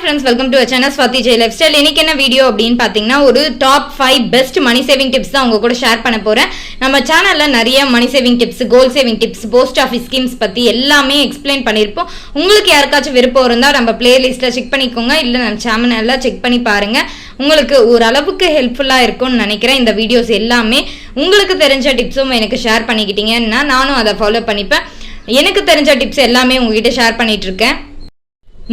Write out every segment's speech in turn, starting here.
Friends welcome to channel Swathi Jai lifestyle இன்னைக்கு என்ன video அப்படின்னு பார்த்தீங்கன்னா ஒரு top five best money saving tips தான் உங்க கூட ஷேர் பண்ண போறேன். நம்ம சேனலில் நிறைய money saving tips goal saving tips post office schemes பற்றி எல்லாமே எக்ஸ்பிளைன் பண்ணியிருப்போம் உங்களுக்கு யாருக்காச்சும் விருப்பம் இருந்தால் நம்ம பிளேலிஸ்ட்டில் செக் பண்ணிக்கோங்க. இல்லை நம்ம சேனலில் செக் பண்ணி பாருங்கள் உங்களுக்கு ஓரளவுக்கு ஹெல்ப்ஃபுல்லாக இருக்கும்னு நினைக்கிறேன். இந்த வீடியோஸ் எல்லாமே உங்களுக்கு தெரிஞ்ச டிப்ஸும் எனக்கு ஷேர் பண்ணிக்கிட்டீங்கன்னா நானும் அதை ஃபாலோ பண்ணிப்பேன். எனக்கு தெரிஞ்ச டிப்ஸ் எல்லாமே உங்ககிட்ட ஷேர் பண்ணிகிட்ருக்கேன் இருக்கேன்.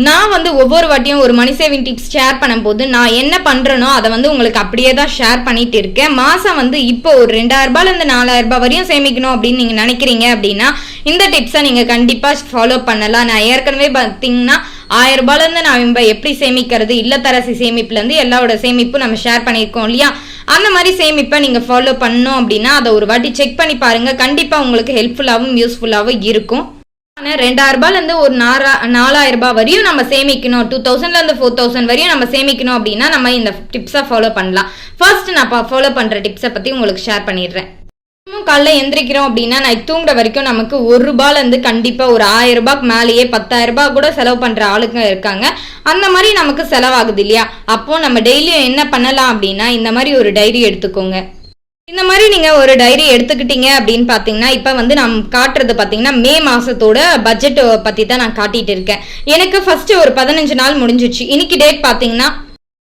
நான் வந்து ஒவ்வொரு வாட்டியும் ஒரு மணி சேவிங் டிப்ஸ் ஷேர் பண்ணும்போது நான் என்ன பண்ணுறேனோ அதை வந்து உங்களுக்கு அப்படியே தான் ஷேர் பண்ணிட்டு இருக்கேன். மாதம் வந்து இப்போ ஒரு ரெண்டாயிரரூபாலேருந்து நாலாயிரரூபா வரையும் சேமிக்கணும் அப்படின்னு நீங்கள் நினைக்கிறீங்க அப்படின்னா இந்த டிப்ஸை நீங்கள் கண்டிப்பாக ஃபாலோ பண்ணலாம். நான் ஏற்கனவே பார்த்தீங்கன்னா ஆயிரம் ரூபாயிலேருந்து நான் இப்ப எப்படி சேமிக்கிறது இல்லத்தரசி சேமிப்புலேருந்து எல்லாரோட சேமிப்பும் நம்ம ஷேர் பண்ணியிருக்கோம் இல்லையா? அந்த மாதிரி சேமிப்பை நீங்கள் ஃபாலோ பண்ணோம் அப்படின்னா அதை ஒரு வாட்டி செக் பண்ணி பாருங்கள் கண்டிப்பாக உங்களுக்கு ஹெல்ப்ஃபுல்லாகவும் யூஸ்ஃபுல்லாகவும் இருக்கும். ரெண்டாயிரம் ரூபாயிலேருந்து ஒரு நாலா நாலாயிரம் ரூபாய் வரையும் நம்ம சேமிக்கணும். டூ தௌசண்ட்லேருந்து ஃபோர் தௌசண்ட் வரையும் நம்ம சேமிக்கணும் அப்படின்னா நம்ம இந்த டிப்ஸை ஃபாலோ பண்ணலாம். ஃபர்ஸ்ட் நான் ஃபாலோ பண்ணுற டிப்ஸை பற்றி உங்களுக்கு ஷேர் பண்ணிடுறேன். தினமும் காலைல எந்திரிக்கிறோம் அப்படின்னா நான் தூங்குற வரைக்கும் நமக்கு ஒரு ரூபாயிலேருந்து கண்டிப்பாக ஒரு ஆயிரம் ரூபாய்க்கு மேலேயே பத்தாயிரம் ரூபாய் கூட செலவு பண்ணுற ஆளுங்க இருக்காங்க. அந்த மாதிரி நமக்கு செலவாகுது இல்லையா? அப்போ நம்ம டெய்லியும் என்ன பண்ணலாம் அப்படின்னா இந்த மாதிரி ஒரு டைரி எடுத்துக்கோங்க. இந்த மாதிரி நீங்க ஒரு டைரி எடுத்துக்கிட்டீங்க அப்படின்னு பாத்தீங்கன்னா இப்ப வந்து நான் காட்டுறது பாத்தீங்கன்னா மே மாசத்தோட பட்ஜெட் பத்தி தான் நான் காட்டிட்டு இருக்கேன். எனக்கு ஃபர்ஸ்ட் ஒரு பதினஞ்சு நாள் முடிஞ்சிச்சு இன்னைக்கு டேட் பாத்தீங்கன்னா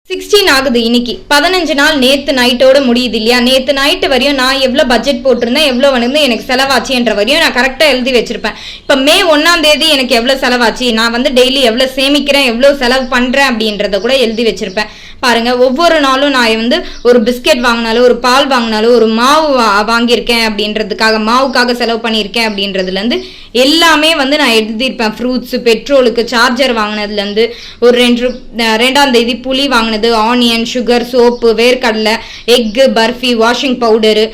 சிக்ஸ்டீன் ஆகுது இன்னைக்கு. பதினஞ்சு நாள் நேத்து நைட்டோட முடியுது இல்லையா? நேத்து நைட்டு வரையும் நான் எவ்வளோ பட்ஜெட் போட்டிருந்தேன் எவ்வளோ வந்து எனக்கு செலவாச்சுன்ற வரையும் நான் கரெக்டாக எழுதி வச்சிருப்பேன். இப்போ மே ஒன்றாம் தேதி எனக்கு எவ்வளோ செலவாச்சு? நான் வந்து டெய்லி எவ்வளோ சேமிக்கிறேன் எவ்வளோ செலவு பண்ணுறேன் அப்படின்றத கூட எழுதி வச்சிருப்பேன். பாருங்க ஒவ்வொரு நாளும் நான் வந்து ஒரு பிஸ்கெட் வாங்கினாலும் ஒரு பால் வாங்கினாலும் ஒரு மாவு வாங்கியிருக்கேன் அப்படின்றதுக்காக மாவுக்காக செலவு பண்ணியிருக்கேன் அப்படின்றதுலேருந்து எல்லாமே வந்து நான் எழுதியிருப்பேன். ஃப்ரூட்ஸு பெட்ரோலுக்கு சார்ஜர் வாங்கினதுலேருந்து ஒரு ரெண்டு ரெண்டாம் தேதி புளி வாங்கினது ஆனியன் சுகர் சோப்பு வேர்க்கடலை எக்கு பர்ஃபி வாஷிங் பவுடரு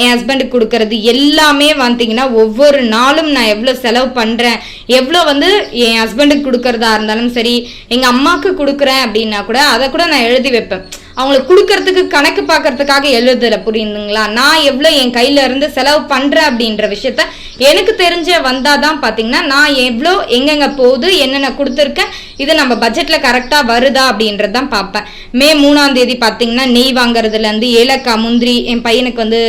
என் ஹஸ்பண்டுக்கு கொடுக்கறது எல்லாமே வந்தீங்கன்னா ஒவ்வொரு நாளும் நான் எவ்வளோ செலவு பண்ணுறேன் எவ்வளோ வந்து என் ஹஸ்பண்டுக்கு கொடுக்கறதா இருந்தாலும் சரி எங்கள் அம்மாவுக்கு கொடுக்குறேன் அப்படின்னா கூட அதை கூட நான் எழுதி வைப்பேன். அவங்களுக்கு கொடுக்கறதுக்கு கணக்கு பார்க்கறதுக்காக எழுதல புரியுதுங்களா? நான் எவ்வளோ என் கையில இருந்து செலவு பண்றேன் அப்படின்ற விஷயத்த எனக்கு தெரிஞ்ச வந்தாதான் பாத்தீங்கன்னா நான் எவ்வளோ எங்கெங்க போகுது என்னென்ன கொடுத்துருக்கேன் இது நம்ம பட்ஜெட்ல கரெக்டா வருதா அப்படின்றது தான் பார்ப்பேன். மே மூணாம் தேதி பாத்தீங்கன்னா நெய் வாங்குறதுல இருந்து ஏலக்காய் முந்திரி என் பையனுக்கு வந்து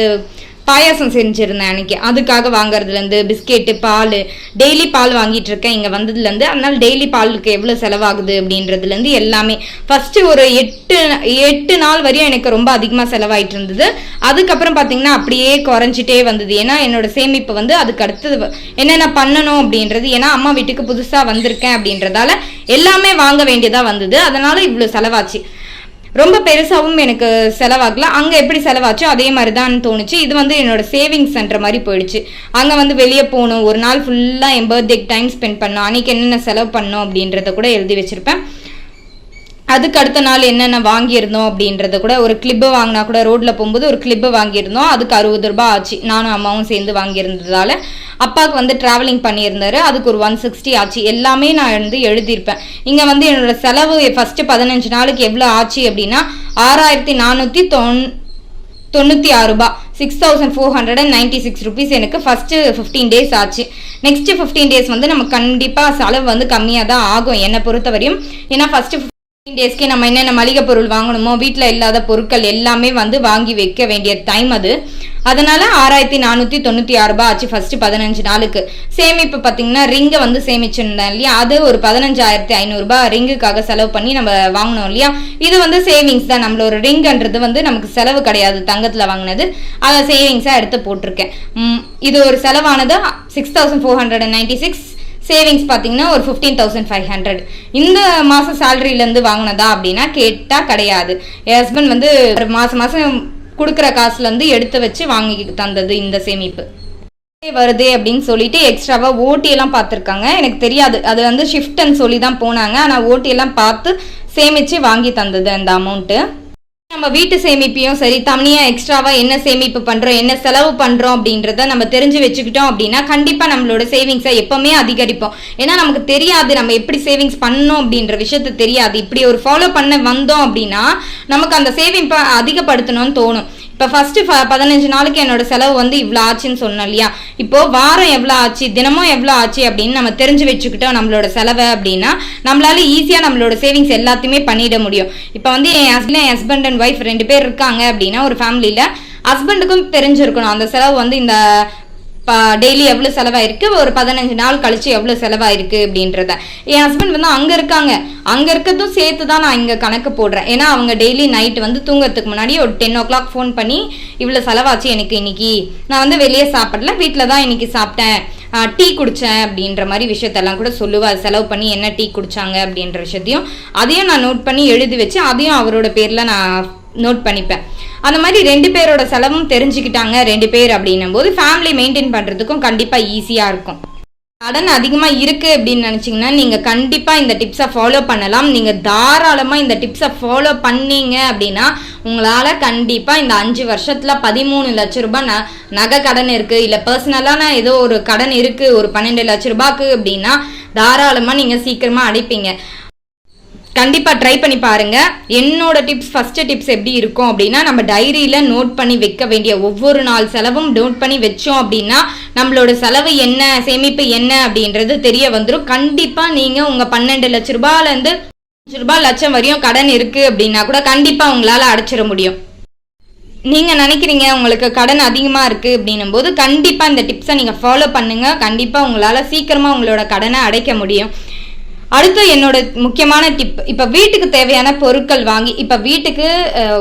பாயாசம் செஞ்சுருந்தேன் அன்னைக்கு. அதுக்காக வாங்குறதுலேருந்து பிஸ்கெட்டு பால் டெய்லி பால் வாங்கிட்டு இருக்கேன் இங்கே வந்ததுலேருந்து அதனால் டெய்லி பாலுக்கு எவ்வளோ செலவாகுது அப்படின்றதுலேருந்து எல்லாமே. ஃபஸ்ட்டு ஒரு எட்டு எட்டு நாள் வரையும் எனக்கு ரொம்ப அதிகமாக செலவாயிட்டு இருந்தது அதுக்கப்புறம் பார்த்தீங்கன்னா அப்படியே குறைஞ்சிட்டே வந்தது. ஏன்னா என்னோட சேமிப்பு வந்து அதுக்கு அடுத்தது என்னென்ன பண்ணணும் அப்படின்றது ஏன்னா அம்மா வீட்டுக்கு புதுசாக வந்திருக்கேன் அப்படின்றதால எல்லாமே வாங்க வேண்டியதாக வந்தது. அதனால் இவ்வளோ செலவாச்சு. ரொம்ப பெருசாகவும் எனக்கு செலவாகல. அங்கே எப்படி செலவாச்சோ அதே மாதிரி தான் தோணுச்சு. இது வந்து என்னோட சேவிங்ஸ் சென்டர் மாதிரி போயிடுச்சு. அங்கே வந்து வெளியே போகணும். ஒரு நாள் ஃபுல்லாக என் பர்த்டேக்கு டைம் ஸ்பெண்ட் பண்ணோம் அன்னைக்கு என்னென்ன செலவு பண்ணோம் அப்படின்றத கூட எழுதி வச்சிருப்பேன். அதுக்கு அடுத்த நாள் என்னென்ன வாங்கியிருந்தோம் அப்படின்றத கூட ஒரு கிளிப்பை வாங்கினா கூட ரோட்டில் போகும்போது ஒரு கிளிப்பை வாங்கியிருந்தோம். அதுக்கு அறுபது ரூபாய் ஆச்சு. நானும் அம்மாவும் சேர்ந்து வாங்கியிருந்ததால அப்பாவுக்கு வந்து டிராவலிங் பண்ணியிருந்தாரு. அதுக்கு ஒரு ஒன் சிக்ஸ்டி ஆச்சு. எல்லாமே நான் வந்து எழுதியிருப்பேன். இங்கே வந்து என்னோட செலவு ஃபஸ்ட்டு பதினஞ்சு நாளுக்கு எவ்வளோ ஆச்சு அப்படின்னா ஆறாயிரத்தி நானூற்றி தொன் தொண்ணூற்றி ஆறு ரூபாய். Six thousand four hundred and ninety six rupees எனக்கு ஃபஸ்ட்டு ஃபிஃப்டீன் டேஸ் ஆச்சு. நெக்ஸ்ட்டு ஃபிஃப்டீன் டேஸ் வந்து நம்ம கண்டிப்பாக செலவு வந்து கம்மியாக தான் ஆகும். என்னை பொறுத்தவரையும். ஏன்னா ஃபஸ்ட்டு டேஸ்க்கே நம்ம என்னென்ன மளிகை பொருள் வாங்கணுமோ வீட்டில் இல்லாத பொருட்கள் எல்லாமே வந்து வாங்கி வைக்க வேண்டிய டைம் அது. அதனால ஆறாயிரத்தி நானூற்றி தொண்ணூற்றி ஆறு ரூபாய் ஆச்சு ஃபர்ஸ்ட் பதினஞ்சு நாளுக்கு. சேமிப்பு பார்த்தீங்கன்னா ரிங்கை வந்து சேமிச்சிருந்தேன் இல்லையா? அது ஒரு பதினஞ்சாயிரத்தி ஐநூறுரூபா ரிங்குக்காக செலவு பண்ணி நம்ம வாங்கினோம் இல்லையா? இது வந்து சேவிங்ஸ் தான். நம்மளோட ரிங்குன்றது வந்து நமக்கு செலவு கிடையாது. தங்கத்தில் வாங்கினது. அதை சேவிங்ஸாக எடுத்து போட்டிருக்கேன். இது ஒரு செலவானது six thousand four hundred and ninety six savings பார்த்தீங்கன்னா ஒரு ஃபிஃப்டீன் தௌசண்ட் ஃபைவ் ஹண்ட்ரட் இந்த மாதம் சேலரியிலேருந்து வாங்கினதா அப்படின்னா கேட்டால் கிடையாது. என் ஹஸ்பண்ட் வந்து ஒரு மாதம் மாதம் கொடுக்குற காசுலேருந்து எடுத்து வச்சு வாங்கி தந்தது இந்த சேமிப்பு. வருது அப்படின்னு சொல்லிட்டு எக்ஸ்ட்ராவா ஓட்டியெல்லாம் பார்த்துருக்காங்க எனக்கு தெரியாது. அது வந்து ஷிஃப்ட்னு சொல்லி தான் போனாங்க. ஆனால் ஓட்டியெல்லாம் பார்த்து சேமிச்சு வாங்கி தந்தது அந்த அமௌண்ட்டு நம்ம வீட்டு சேமிப்பையும் சரி தனியா எக்ஸ்ட்ராவா என்ன சேமிப்பு பண்றோம் என்ன செலவு பண்றோம் அப்படின்றத நம்ம தெரிஞ்சு வச்சுக்கிட்டோம் அப்படின்னா கண்டிப்பா நம்மளோட சேவிங்ஸை எப்பவுமே அதிகரிப்போம். ஏன்னா நமக்கு தெரியாது நம்ம எப்படி சேவிங்ஸ் பண்ணணும் அப்படின்ற விஷயத்த தெரியாது. இப்படி ஒரு ஃபாலோ பண்ண வந்தோம் அப்படின்னா நமக்கு அந்த சேவிங் அதிகப்படுத்தணும்னு தோணும். இப்போ ஃபர்ஸ்ட் பதினஞ்சு நாளுக்கு என்னோட செலவு வந்து இவ்வளோ ஆச்சுன்னு சொன்னோம் இல்லையா? இப்போ வாரம் எவ்வளோ ஆச்சு தினமும் எவ்வளோ ஆச்சு அப்படின்னு நம்ம தெரிஞ்சு வச்சுக்கிட்டோம் நம்மளோட செலவை அப்படின்னா நம்மளால ஈஸியாக நம்மளோட சேவிங்ஸ் எல்லாத்தையுமே பண்ணிட முடியும். இப்போ வந்து என் ஹஸ்பண்ட் என் ஹஸ்பண்ட் அண்ட் ஒய்ஃப் ரெண்டு பேர் இருக்காங்க அப்படின்னா ஒரு ஃபேமிலியில் ஹஸ்பண்டுக்கும் தெரிஞ்சிருக்கணும். அந்த செலவு வந்து இந்த டெய்லி எவ்வளோ செலவாயிருக்கு? ஒரு பதினஞ்சு நாள் கழிச்சு எவ்வளோ செலவாயிருக்கு அப்படின்றத. என் ஹஸ்பண்ட் வந்து அங்கே இருக்காங்க. அங்கே இருக்கிறதும் சேர்த்து தான் நான் இங்கே கணக்கு போடுறேன். ஏன்னா அவங்க டெய்லி நைட் வந்து தூங்குறதுக்கு முன்னாடி ஒரு டென் ஓ கிளாக் ஃபோன் பண்ணி இவ்வளோ செலவாச்சு எனக்கு இன்னைக்கு. நான் வந்து வெளியே சாப்பிடல. வீட்டில் தான் இன்னைக்கு சாப்பிட்டேன். டீ குடித்தேன் அப்படின்ற மாதிரி விஷயத்தெல்லாம் கூட சொல்லுவா. செலவு பண்ணி என்ன டீ குடித்தாங்க அப்படின்ற விஷயத்தையும் அதையும் நான் நோட் பண்ணி எழுதி வச்சு அதையும் அவரோட பேரில் நான் நோட் பண்ணிப்பேன். அந்த மாதிரி ரெண்டு பேரோட செலவும் தெரிஞ்சுக்கிட்டாங்க ரெண்டு பேர் அப்படின்னும் போது ஃபேமிலி மெயின்டைன் பண்ணுறதுக்கும் கண்டிப்பாக ஈஸியாக இருக்கும். கடன் அதிகமாக இருக்குது அப்படின்னு நினச்சிங்கன்னா நீங்கள் கண்டிப்பாக இந்த டிப்ஸை ஃபாலோ பண்ணலாம். நீங்கள் தாராளமாக இந்த டிப்ஸை ஃபாலோ பண்ணீங்க அப்படின்னா உங்களால் கண்டிப்பாக இந்த அஞ்சு வருஷத்தில் பதிமூணு லட்ச ரூபாய் ந நகை கடன் இருக்குது இல்லை பர்சனலான ஏதோ ஒரு கடன் இருக்குது ஒரு பன்னெண்டு லட்ச ரூபாய்க்கு அப்படின்னா தாராளமாக நீங்கள் சீக்கிரமாக அடைப்பீங்க. கண்டிப்பாக ட்ரை பண்ணி பாருங்கள் என்னோட டிப்ஸ் ஃபஸ்ட்டு டிப்ஸ் எப்படி இருக்கும் அப்படின்னா நம்ம டைரியில் நோட் பண்ணி வைக்க வேண்டிய ஒவ்வொரு நாள் செலவும் நோட் பண்ணி வச்சோம் அப்படின்னா நம்மளோட செலவு என்ன சேமிப்பு என்ன அப்படின்றது தெரிய வந்துடும் கண்டிப்பாக நீங்கள் உங்கள் பன்னெண்டு லட்ச ரூபாயிலேருந்து ரூபாய் லட்சம் வரையும் கடன் இருக்குது அப்படின்னா கூட கண்டிப்பாக உங்களால் அடைச்சிட முடியும். நீங்கள் நினைக்கிறீங்க உங்களுக்கு கடன் அதிகமாக இருக்குது அப்படின்னும் போது கண்டிப்பாக இந்த டிப்ஸை நீங்கள் ஃபாலோ பண்ணுங்கள் கண்டிப்பாக உங்களால் சீக்கிரமாக உங்களோட கடனை அடைக்க முடியும். அடுத்து என்னோட முக்கியமான டிப் இப்போ வீட்டுக்கு தேவையான பொருட்கள் வாங்கி இப்போ வீட்டுக்கு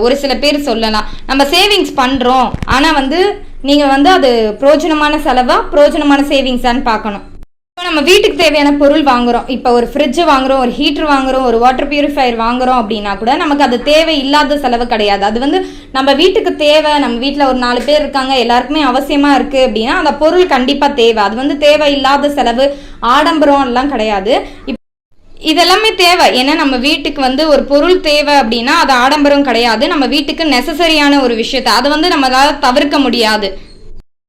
ஒரு சில பேர் சொல்லலாம். நம்ம சேவிங்ஸ் பண்ணுறோம் ஆனால் வந்து நீங்கள் வந்து அது பிரோஜனமான செலவா பிரோஜனமான சேவிங்ஸான்னு பார்க்கணும். இப்போ நம்ம வீட்டுக்கு தேவையான பொருள் வாங்குறோம். இப்போ ஒரு ஃப்ரிட்ஜ் வாங்குறோம் ஒரு ஹீட்டர் வாங்குறோம் ஒரு வாட்டர் பியூரிஃபையர் வாங்குறோம் அப்படின்னா கூட நமக்கு அது தேவை இல்லாத செலவு கிடையாது. அது வந்து நம்ம வீட்டுக்கு தேவை நம்ம வீட்டில் ஒரு நாலு பேர் இருக்காங்க எல்லாருக்குமே அவசியமா இருக்கு அப்படின்னா அந்த பொருள் கண்டிப்பாக தேவை. அது வந்து தேவை இல்லாத செலவு ஆடம்பரம் எல்லாம் கிடையாது. இதெல்லாமே தேவை. ஏன்னா நம்ம வீட்டுக்கு வந்து ஒரு பொருள் தேவை அப்படின்னா அது ஆடம்பரம் கிடையாது. நம்ம வீட்டுக்கு நெசசரியான ஒரு விஷயத்த. அதை வந்து நம்மளால தவிர்க்க முடியாது.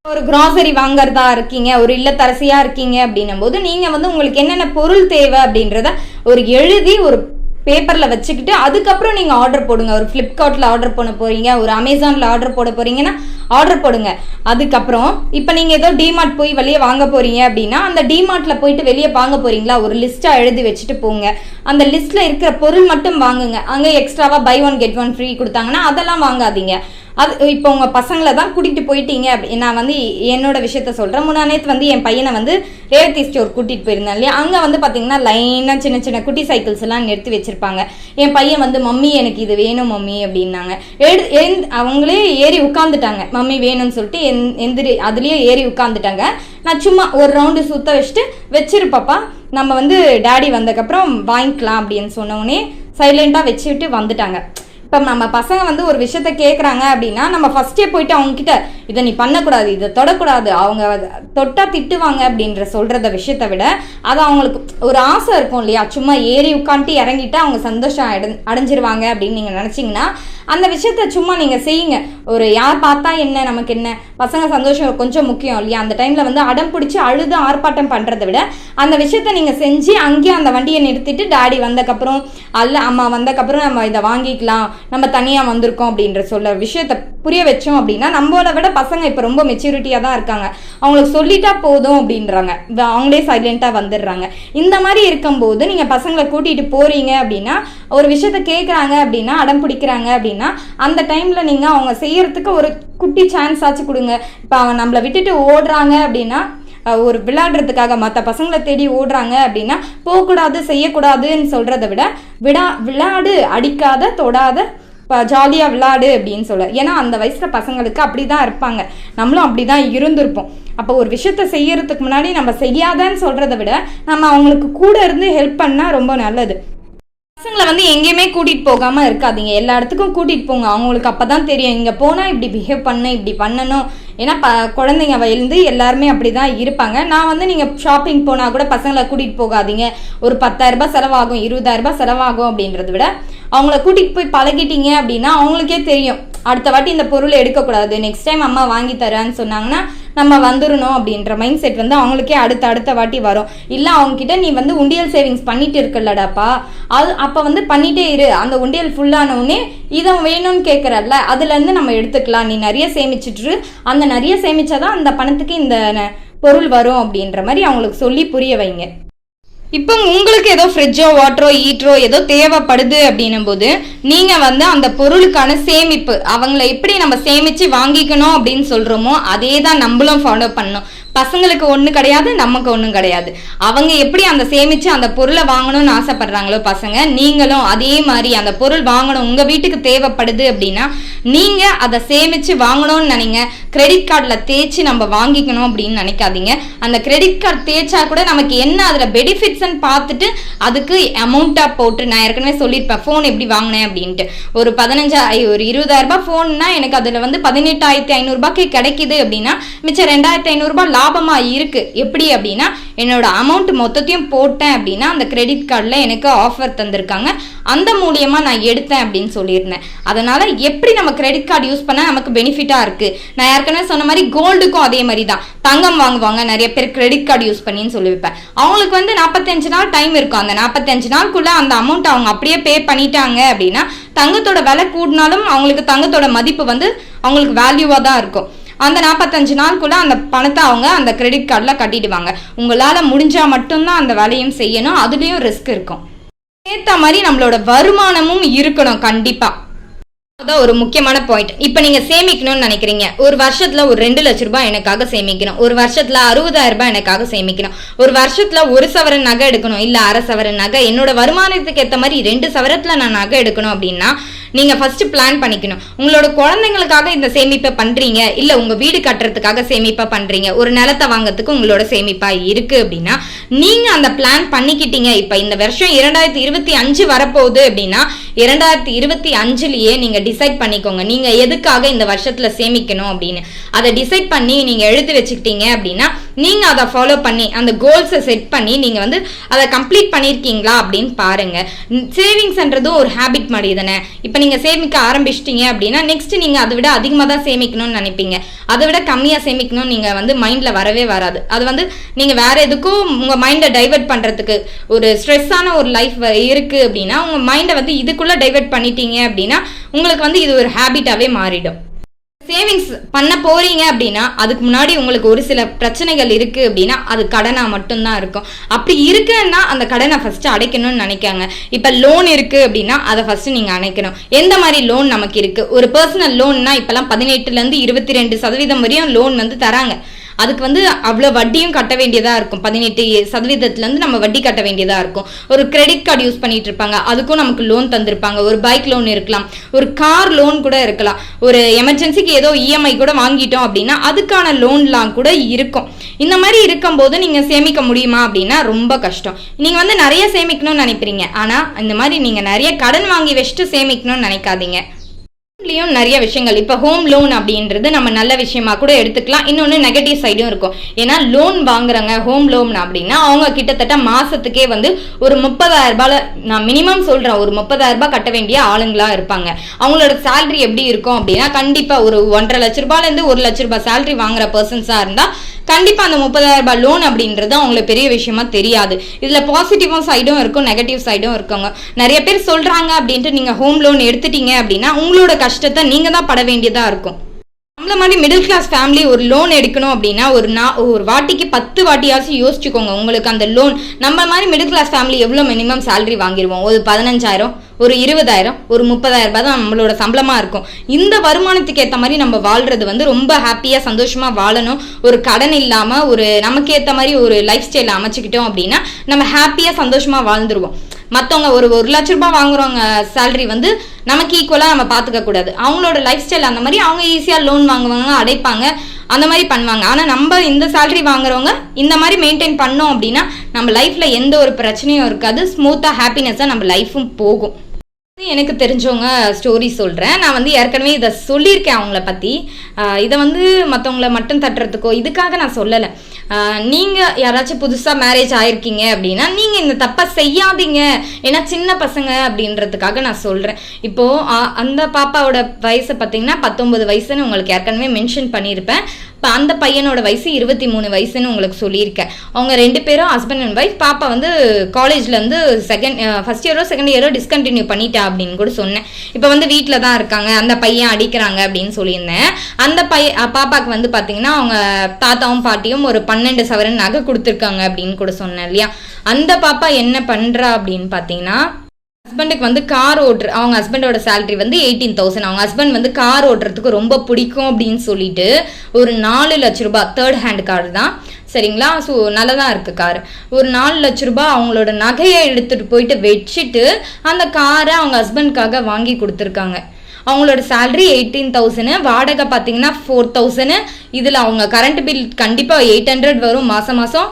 ஒரு கிராசரி வாங்குறதா இருக்கீங்க ஒரு இல்லத்தரசியா இருக்கீங்க அப்படின்னும் போது நீங்க வந்து உங்களுக்கு என்னென்ன பொருள் தேவை அப்படின்றத ஒரு எழுதி ஒரு பேப்பரில் வச்சுக்கிட்டு அதுக்கப்புறம் நீங்கள் ஆர்டர் போடுங்க. ஒரு ஃப்ளிப்கார்ட்டில் ஆர்டர் பண்ண போகிறீங்க ஒரு அமேசானில் ஆர்டர் போட போகிறீங்கன்னா ஆர்டர் போடுங்க. அதுக்கப்புறம் இப்போ நீங்கள் ஏதோ டிமார்ட் போய் வெளியே வாங்க போகிறீங்க அப்படின்னா அந்த டிமார்ட்டில் போயிட்டு வெளியே வாங்க போகிறீங்களா ஒரு லிஸ்ட்டாக எழுதி வச்சுட்டு போங்க. அந்த லிஸ்ட்டில் இருக்கிற பொருள் மட்டும் வாங்குங்க. அங்கே எக்ஸ்ட்ராவாக buy one get one free கொடுத்தாங்கன்னா அதெல்லாம் வாங்காதீங்க. அது இப்போ உங்கள் பசங்களை தான் கூட்டிகிட்டு போயிட்டீங்க அப்படி. நான் வந்து என்னோட விஷயத்த சொல்கிறேன் முன்னா வந்து என் பையனை வந்து ரேவதி ஸ்டோர் கூட்டிகிட்டு போயிருந்தேன் இல்லையா? அங்கே வந்து பார்த்தீங்கன்னா லைனாக சின்ன சின்ன குட்டி சைக்கிள்ஸ் எல்லாம் நிறுத்தி வச்சிருப்பாங்க. என் பையன் வந்து மம்மி எனக்கு இது வேணும் மம்மி அப்படின்னாங்க. எழு அவங்களே ஏறி உட்காந்துட்டாங்க மம்மி வேணும்னு சொல்லிட்டு எந் எந்திரி அதுலேயே ஏறி உட்காந்துட்டாங்க நான் சும்மா ஒரு ரவுண்டு சுத்த வச்சுட்டு வச்சிருப்பாப்பா நம்ம வந்து டேடி வந்ததுக்கப்புறம் வாங்கிக்கலாம் அப்படின்னு சொன்னோடனே சைலண்ட்டாக வச்சுட்டு வந்துட்டாங்க. இப்போ நம்ம பசங்க வந்து ஒரு விஷயத்த கேட்குறாங்க அப்படின்னா நம்ம ஃபஸ்ட்டே போயிட்டு அவங்ககிட்ட இதை நீ பண்ணக்கூடாது இதை தொடக்கூடாது. அவங்க அத தொட்டா திட்டுவாங்க அப்படின்ற சொல்கிறத விஷயத்த விட அது அவங்களுக்கு ஒரு ஆசை இருக்கும் இல்லையா? சும்மா ஏறி உட்காந்துட்டு இறங்கிட்டு அவங்க சந்தோஷம் அடை அடைஞ்சிருவாங்க அப்படின்னு நீங்கள் நினச்சிங்கன்னா அந்த விஷயத்த சும்மா நீங்கள் செய்யுங்க. ஒரு யார் பார்த்தா என்ன நமக்கு என்ன? பசங்க சந்தோஷம் கொஞ்சம் முக்கியம் இல்லையா? அந்த டைமில் வந்து அடம் பிடிச்சி அழுது ஆர்ப்பாட்டம் பண்ணுறதை விட அந்த விஷயத்த நீங்கள் செஞ்சு அங்கேயே அந்த வண்டியை நிறுத்திட்டு டாடி வந்தக்கப்புறம் அல்ல அம்மா வந்தக்கப்புறம் நம்ம இதை வாங்கிக்கலாம். நம்ம தனியாக வந்திருக்கோம் அப்படின்ற சொல்ல விஷயத்த புரிய வச்சோம் அப்படின்னா நம்மளை விட பசங்க இப்போ ரொம்ப மெச்சூரிட்டியாக தான் இருக்காங்க. அவங்களுக்கு சொல்லிட்டா போதும் அப்படின்றாங்க. அவங்களே சைலண்ட்டாக வந்துடுறாங்க. இந்த மாதிரி இருக்கும்போது நீங்கள் பசங்களை கூட்டிகிட்டு போகிறீங்க அப்படின்னா ஒரு விஷயத்த கேட்குறாங்க அப்படின்னா அடம் பிடிக்கிறாங்க அப்படின்னா அந்த டைமில் நீங்கள் அவங்க செய்யறதுக்கு ஒரு குட்டி சான்ஸ் ஆச்சு கொடுங்க. இப்போ அவங்க நம்மளை விட்டுட்டு ஓடுறாங்க அப்படின்னா ஒரு விளையாடுறதுக்காக மற்ற பசங்களை தேடி ஓடுறாங்க அப்படின்னா போகக்கூடாது செய்யக்கூடாதுன்னு சொல்கிறத விட விடா விளையாடு அடிக்காத தொடாத ஜாலியாக விளாடு அப்படின்னு சொல்ல. ஏன்னா அந்த வயசில் பசங்களுக்கு அப்படி தான் இருப்பாங்க. நம்மளும் அப்படி தான் இருந்திருப்போம். அப்போ ஒரு விஷயத்த செய்யறதுக்கு முன்னாடி நம்ம செய்யாதன்னு சொல்கிறத விட நம்ம அவங்களுக்கு கூட இருந்து ஹெல்ப் பண்ணால் ரொம்ப நல்லது. பசங்களை வந்து எங்கேயுமே கூட்டிகிட்டு போகாமல் இருக்காதீங்க. எல்லா இடத்துக்கும் கூட்டிகிட்டு போங்க. அவங்களுக்கு அப்போ தான் தெரியும். இங்கே போனால் இப்படி பிஹேவ் பண்ண இப்படி பண்ணணும். ஏன்னா ப குழந்தைங்க வயந்து எல்லாருமே அப்படிதான் இருப்பாங்க. நான் வந்து நீங்கள் ஷாப்பிங் போனால் கூட பசங்களை கூட்டிகிட்டு போகாதீங்க. ஒரு பத்தாயிரரூபா செலவாகும் இருபதாயிரரூபா செலவாகும் அப்படின்றத விட அவங்கள கூட்டிகிட்டு போய் பழகிட்டீங்க அப்படின்னா அவங்களுக்கே தெரியும். அடுத்த வாட்டி இந்த பொருளை எடுக்கக்கூடாது. நெக்ஸ்ட் டைம் அம்மா வாங்கி தரேன்னு சொன்னாங்கன்னா நம்ம வந்துடணும் அப்படின்ற மைண்ட் செட் வந்து அவங்களுக்கே அடுத்த அடுத்த வாட்டி வரும். இல்லை அவங்கக்கிட்ட நீ வந்து உண்டியல் சேவிங்ஸ் பண்ணிட்டு இருக்கலடாப்பா. அது அப்போ வந்து பண்ணிட்டே இரு. அந்த உண்டியல் ஃபுல்லானவுடனே இதை வேணும்னு கேட்குறல்ல அதுலேருந்து நம்ம எடுத்துக்கலாம். நீ நிறைய சேமிச்சிட்டு அந்த நிறைய சேமிச்சாதான் அந்த பணத்துக்கு இந்த ந- பொருள் வரும் அப்படின்ற மாதிரி அவங்களுக்கு சொல்லி புரிய வைங்க. இப்போ உங்களுக்கு ஏதோ ஃப்ரிட்ஜோ வாட்டரோ ஹீட்டரோ ஏதோ தேவைப்படுது அப்படின்னும் போது நீங்கள் வந்து அந்த பொருளுக்கான சேமிப்பு அவங்கள எப்படி நம்ம சேமித்து வாங்கிக்கணும் அப்படின்னு சொல்கிறோமோ அதே தான் நம்மளும் ஃபாலோ பண்ணணும். பசங்களுக்கு ஒன்றும் கிடையாது நமக்கு ஒன்றும் கிடையாது. அவங்க எப்படி அந்த சேமித்து அந்த பொருளை வாங்கணும்னு ஆசைப்படுறாங்களோ பசங்க நீங்களும் அதே மாதிரி அந்த பொருள் வாங்கணும் உங்கள் வீட்டுக்கு தேவைப்படுது அப்படின்னா நீங்கள் அதை சேமித்து வாங்கணும்னு நினைங்க. கிரெடிட் கார்டில் தேய்ச்சி நம்ம வாங்கிக்கணும் அப்படின்னு நினைக்காதீங்க. அந்த கிரெடிட் கார்டு தேய்ச்சா கூட நமக்கு என்ன அதில் பெனிஃபிட்ஸ்ன்னு பார்த்துட்டு அதுக்கு அமௌண்ட்டாக போட்டு நான் ஏற்கனவே சொல்லியிருப்பேன். ஃபோன் எப்படி வாங்கினேன் அப்படின்ட்டு. ஒரு பதினஞ்சா ஒரு இருபதாயிரரூபா ஃபோன்னா எனக்கு அதில் வந்து பதினெட்டாயிரத்தி ஐநூறுரூபாய்க்கு கிடைக்குது அப்படின்னா மிச்சம் ரெண்டாயிரத்தி ஐநூறுரூபா லாபமாக இருக்குது எப்படி அப்படின்னா என்னோட அமௌண்ட் மொத்தத்தையும் போட்டேன் அப்படின்னா அந்த கிரெடிட் கார்டில் எனக்கு ஆஃபர் தந்திருக்காங்க. அந்த மூலியமாக நான் எடுத்தேன் அப்படின்னு சொல்லியிருந்தேன். அதனால் எப்படி நம்ம கிரெடிட் கார்டு யூஸ் பண்ணால் நமக்கு பெனிஃபிட்டாக இருக்குது நான் ஏற்கனவே சொன்ன மாதிரி கோல்டுக்கும் அதே மாதிரி தான். தங்கம் வாங்குவாங்க நிறைய பேர் கிரெடிட் கார்டு யூஸ் பண்ணின்னு சொல்லி வைப்பேன். அவங்களுக்கு வந்து நாற்பத்தஞ்சு நாள் டைம் இருக்கும். அந்த நாற்பத்தஞ்சு நாளுக்குள்ள அந்த அமௌண்ட் அவங்க அப்படியே பே பண்ணிட்டாங்க அப்படின்னா தங்கத்தோட விலை கூடினாலும் அவங்களுக்கு தங்கத்தோட மதிப்பு வந்து அவங்களுக்கு வேல்யூவாக தான் இருக்கும். அந்த நாற்பத்தஞ்சு நாளுக்குள்ள அந்த பணத்தை அவங்க அந்த கிரெடிட் கார்டில் கட்டிடுவாங்க. உங்களால் முடிஞ்சா மட்டும்தான் அந்த வேலையும் செய்யணும். அதுலேயும் ரிஸ்க் இருக்கும். ஏற்ற மாதிரி நம்மளோட வருமானமும் இருக்கணும் கண்டிப்பாக அதான் ஒரு முக்கியமான பாயிண்ட் இப்போ நீங்க சேமிக்கணும்னு நினைக்கிறீங்க. ஒரு வருஷத்துல ஒரு ரெண்டு லட்ச ரூபாய் எனக்காக சேமிக்கணும். ஒரு வருஷத்துல அறுபதாயிரம் ரூபாய் எனக்காக சேமிக்கணும். ஒரு வருஷத்துல ஒரு சவரன் நகை எடுக்கணும். இல்ல அரை சவரன் நகை. என்னோட வருமானத்துக்கு ஏற்ற மாதிரி ரெண்டு சவரத்துல நான் நகை எடுக்கணும் அப்படின்னா நீங்கள் ஃபஸ்ட்டு பிளான் பண்ணிக்கணும். உங்களோட குழந்தைங்களுக்காக இந்த சேமிப்பை பண்ணுறீங்க இல்லை உங்கள் வீடு கட்டுறதுக்காக சேமிப்பாக பண்ணுறீங்க ஒரு நிலத்தை வாங்குறதுக்கு உங்களோட சேமிப்பாக இருக்கு அப்படின்னா நீங்கள் அந்த பிளான் பண்ணிக்கிட்டீங்க. இப்போ இந்த வருஷம் இரண்டாயிரத்தி இருபத்தி அஞ்சு வரப்போகுது அப்படின்னா இரண்டாயிரத்தி இருபத்தி அஞ்சுலேயே நீங்கள் டிசைட் பண்ணிக்கோங்க. நீங்கள் எதுக்காக இந்த வருஷத்தில் சேமிக்கணும் அப்படின்னு. அதை டிசைட் பண்ணி நீங்கள் எழுதி வச்சுக்கிட்டீங்க அப்படின்னா நீங்கள் அதை ஃபாலோ பண்ணி அந்த கோல்ஸை செட் பண்ணி நீங்கள் வந்து அதை கம்ப்ளீட் பண்ணியிருக்கீங்களா அப்படின்னு பாருங்கள் சேவிங்ஸ்ன்றதும் ஒரு ஹேபிட் மாதிரி தானே இப்போ இப்போ நீங்கள் சேமிக்க ஆரம்பிச்சிட்டிங்க அப்படின்னா நெக்ஸ்ட் நீங்கள் அதை விட அதிகமாக தான் சேமிக்கணும்னு நினைப்பீங்க. அதை விட கம்மியாக சேமிக்கணும்னு நீங்கள் வந்து மைண்டில் வரவே வராது. அது வந்து நீங்கள் வேற எதுக்கும் உங்கள் மைண்டை டைவர்ட் பண்ணுறதுக்கு ஒரு ஸ்ட்ரெஸ்ஸான ஒரு லைஃப் இருக்குது அப்படின்னா உங்கள் மைண்டை வந்து இதுக்குள்ளே டைவர்ட் பண்ணிட்டீங்க அப்படின்னா உங்களுக்கு வந்து இது ஒரு ஹேபிட்டாகவே மாறிடும். சேவிங்ஸ் பண்ண போறீங்க அப்படின்னா அதுக்கு முன்னாடி உங்களுக்கு ஒரு சில பிரச்சனைகள் இருக்கு அப்படின்னா அது கடனா மட்டும்தான் இருக்கும். அப்படி இருக்குன்னா அந்த கடனை ஃபர்ஸ்ட் அடைக்கணும்னு நினைக்காங்க. இப்ப லோன் இருக்கு அப்படின்னா அதை ஃபர்ஸ்ட் நீங்க அணைக்கணும். எந்த மாதிரி லோன் நமக்கு இருக்கு? ஒரு பர்சனல் லோன்னா இப்பெல்லாம் பதினெட்டுல இருந்து இருபத்தி ரெண்டு சதவீதம் வரையும் லோன் வந்து தராங்க. அதுக்கு வந்து அவ்வளோ வட்டியும் கட்ட வேண்டியதாக இருக்கும். பதினெட்டு சதவீதத்துலேருந்து நம்ம வட்டி கட்ட வேண்டியதாக இருக்கும். ஒரு கிரெடிட் கார்டு யூஸ் பண்ணிட்டு இருப்பாங்க. அதுக்கும் நமக்கு லோன் தந்திருப்பாங்க. ஒரு பைக் லோன் இருக்கலாம். ஒரு கார் லோன் கூட இருக்கலாம். ஒரு எமர்ஜென்சிக்கு ஏதோ இஎம்ஐ கூட வாங்கிட்டோம் அப்படின்னா அதுக்கான லோன்லாம் கூட இருக்கும். இந்த மாதிரி இருக்கும்போது நீங்கள் சேமிக்க முடியுமா அப்படின்னா ரொம்ப கஷ்டம். நீங்கள் வந்து நிறைய சேமிக்கணும்னு நினைப்பீங்க. ஆனால் இந்த மாதிரி நீங்கள் நிறைய கடன் வாங்கி வச்சுட்டு சேமிக்கணும்னு நினைக்காதீங்க. லோன்லயும் நிறைய விஷயங்கள். இப்போ ஹோம் லோன் அப்படின்றது நம்ம நல்ல விஷயமா கூட எடுத்துக்கலாம். இன்னொன்று நெகட்டிவ் சைடும் இருக்கும். ஏன்னா லோன் வாங்குறாங்க ஹோம் லோன் அப்படின்னா அவங்க கிட்டத்தட்ட மாசத்துக்கே வந்து ஒரு முப்பதாயிரம் ரூபாய் நான் மினிமம் சொல்றேன் ஒரு முப்பதாயிரம் ரூபாய் கட்ட வேண்டிய ஆளுங்களா இருப்பாங்க. அவங்களோட சேலரி எப்படி இருக்கும் அப்படின்னா கண்டிப்பா ஒரு ஒன்றரை லட்ச ரூபாயிலேருந்து ஒரு லட்ச ரூபாய் சேலரி வாங்குற பர்சன்ஸா இருந்தா கண்டிப்பாக அந்த முப்பதாயிரம் ரூபாய் லோன் அப்படின்றது அவங்களுக்கு பெரிய விஷயமா தெரியாது. இதில் பாசிட்டிவாக சைடும் இருக்கும் நெகட்டிவ் சைடும் இருக்குங்க. நிறைய பேர் சொல்கிறாங்க அப்படின்ட்டு நீங்கள் ஹோம் லோன் எடுத்துட்டீங்க அப்படின்னா உங்களோட கஷ்டத்தை நீங்கள் தான் பட வேண்டியதாக இருக்கும். நம்மள மாதிரி மிடில் கிளாஸ் ஃபேமிலி ஒரு லோன் எடுக்கணும் அப்படின்னா ஒரு நா ஒரு வாட்டிக்கு பத்து வாட்டியாச்சும் யோசிச்சுக்கோங்க. உங்களுக்கு அந்த லோன் நம்ம மாதிரி மிடில் கிளாஸ் ஃபேமிலி எவ்வளோ மினிமம் சேலரி வாங்கிடுவோம் ஒரு பதினஞ்சாயிரம் ஒரு இருபதாயிரம் ஒரு முப்பதாயிரம் ரூபாய் தான் நம்மளோட சம்பளமாக இருக்கும். இந்த வருமானத்துக்கு ஏற்ற மாதிரி நம்ம வாழ்றது வந்து ரொம்ப ஹாப்பியாக சந்தோஷமாக வாழணும். ஒரு கடன் இல்லாமல் ஒரு நமக்கு ஏற்ற மாதிரி ஒரு லைஃப் ஸ்டைல் அமைச்சிக்கிட்டோம் அப்படின்னா நம்ம ஹாப்பியாக சந்தோஷமாக வாழ்ந்துருவோம். மற்றவங்க ஒரு ஒரு லட்ச ரூபாய் வாங்குறவங்க சேலரி வந்து நமக்கு ஈக்குவலாக நம்ம பார்த்துக்க கூடாது. அவங்களோட லைஃப் ஸ்டைல் அந்த மாதிரி அவங்க ஈஸியாக லோன் வாங்குவாங்க அடைப்பாங்க அந்த மாதிரி பண்ணுவாங்க. ஆனால் நம்ம இந்த சேலரி வாங்குறவங்க இந்த மாதிரி மெயின்டைன் பண்ணோம் அப்படின்னா நம்ம லைஃப்பில் எந்த ஒரு பிரச்சனையும் இருக்காது. ஸ்மூத்தாக ஹாப்பினஸ்ஸாக நம்ம லைஃப்பும் போகும். எனக்கு தெரிஞ்சவங்க ஸ்டோரி சொல்கிறேன் நான் வந்து ஏற்கனவே இதை சொல்லியிருக்கேன் அவங்கள பற்றி இதை வந்து மற்றவங்கள மட்டும் தட்டுறதுக்கோ இதுக்காக நான் சொல்லலை. நீங்கள் யாராச்சும் புதுசாக மேரேஜ் ஆயிருக்கீங்க அப்படின்னா நீங்கள் இந்த தப்பை செய்யாதீங்க. ஏன்னா சின்ன பசங்க அப்படின்றதுக்காக நான் சொல்கிறேன் இப்போது அந்த பாப்பாவோட வயசு பார்த்தீங்கன்னா பத்தொன்பது வயசுன்னு உங்களுக்கு ஏற்கனவே மென்ஷன் பண்ணியிருப்பேன். இப்போ அந்த பையனோட வயசு இருபத்தி மூணு வயசுன்னு உங்களுக்கு சொல்லியிருக்கேன். அவங்க ரெண்டு பேரும் ஹஸ்பண்ட் அண்ட் ஒய்ஃப் பாப்பா வந்து காலேஜில் வந்து செகண்ட் ஃபர்ஸ்ட் இயரோ செகண்ட் இயரோ டிஸ்கண்டினியூ பண்ணிட்டா அப்படின்னு கூட சொன்னேன். இப்போ வந்து வீட்டில் தான் இருக்காங்க அந்த பையன் அடிக்கிறாங்க அப்படின்னு சொல்லியிருந்தேன். அந்த பைய பாப்பாவுக்கு பாப்பாக்கு வந்து பார்த்தீங்கன்னா அவங்க தாத்தாவும் பாட்டியும் ஒரு பன்னெண்டு சவரன் நகை கொடுத்துருக்காங்க அப்படின்னு கூட சொன்னேன் இல்லையா? அந்த பாப்பா என்ன பண்ணுறா அப்படின்னு பார்த்தீங்கன்னா ஹஸ்பண்டுக்கு வந்து கார் ஓட்டுற அவங்க ஹஸ்பண்டோட சேலரி வந்து எயிட்டீன் தௌசண்ட் அவங்க ஹஸ்பண்ட் வந்து கார் ஓட்டுறதுக்கு ரொம்ப பிடிக்கும் அப்படின்னு சொல்லிட்டு ஒரு நாலு லட்ச ரூபாய் தேர்ட் ஹேண்ட் கார் தான். சரிங்களா? ஸோ நல்லதாக இருக்குது கார் ஒரு நாலு லட்ச ரூபாய் அவங்களோட நகையை எடுத்துகிட்டு போயிட்டு வச்சுட்டு அந்த காரை அவங்க ஹஸ்பண்ட்காக வாங்கி கொடுத்துருக்காங்க. அவங்களோட சேலரி எயிட்டீன் தௌசண்ட் வாடகை பார்த்தீங்கன்னா ஃபோர் தௌசண்ட் இதில் அவங்க கரண்ட் பில் கண்டிப்பாக எயிட் ஹண்ட்ரட் வரும் மாதம் மாதம்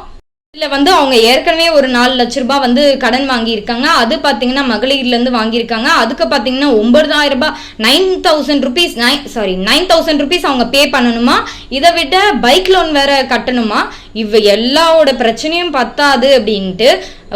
இதில் வந்து அவங்க ஏற்கனவே ஒரு நாலு லட்ச ரூபாய் வந்து கடன் வாங்கியிருக்காங்க. அது பார்த்தீங்கன்னா மகளிர்லேருந்து வாங்கியிருக்காங்க. அதுக்கு பார்த்தீங்கன்னா ஒன்பதாயிரம் ரூபாய் nine thousand rupees nine sorry nine thousand rupees அவங்க பே பண்ணணுமா? இதை விட பைக் லோன் வேற கட்டணுமா? இவ எல்லாவோட பிரச்சனையும் பத்தாது அப்படின்ட்டு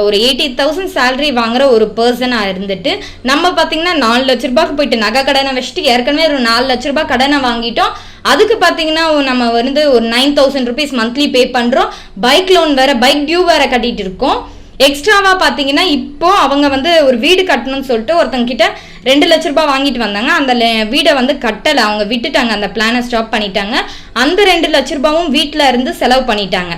ஒரு எயிட்டி தௌசண்ட் சேலரி வாங்குற ஒரு பர்சனாக இருந்துட்டு நம்ம பார்த்தீங்கன்னா நாலு லட்ச ரூபாய்க்கு போயிட்டு நகை கடனை வச்சுட்டு ஏற்கனவே ஒரு நாலு லட்ச ரூபாய் கடனை வாங்கிட்டோம். அதுக்கு பார்த்தீங்கன்னா நம்ம வந்து ஒரு nine thousand rupees monthly pay பண்ணுறோம் பைக் லோன் வேற பைக் டியூ வேற கட்டிட்டு இருக்கோம். எக்ஸ்ட்ராவா பார்த்தீங்கன்னா இப்போ அவங்க வந்து ஒரு வீடு கட்டணும்னு சொல்லிட்டு ஒருத்தங்க கிட்ட ரெண்டு லட்ச ரூபாய் வாங்கிட்டு வந்தாங்க. அந்த வீடை வந்து கட்டலை. அவங்க விட்டுட்டாங்க. அந்த பிளானை ஸ்டாப் பண்ணிட்டாங்க. அந்த ரெண்டு லட்ச ரூபாவும் வீட்டில் இருந்து செலவு பண்ணிட்டாங்க.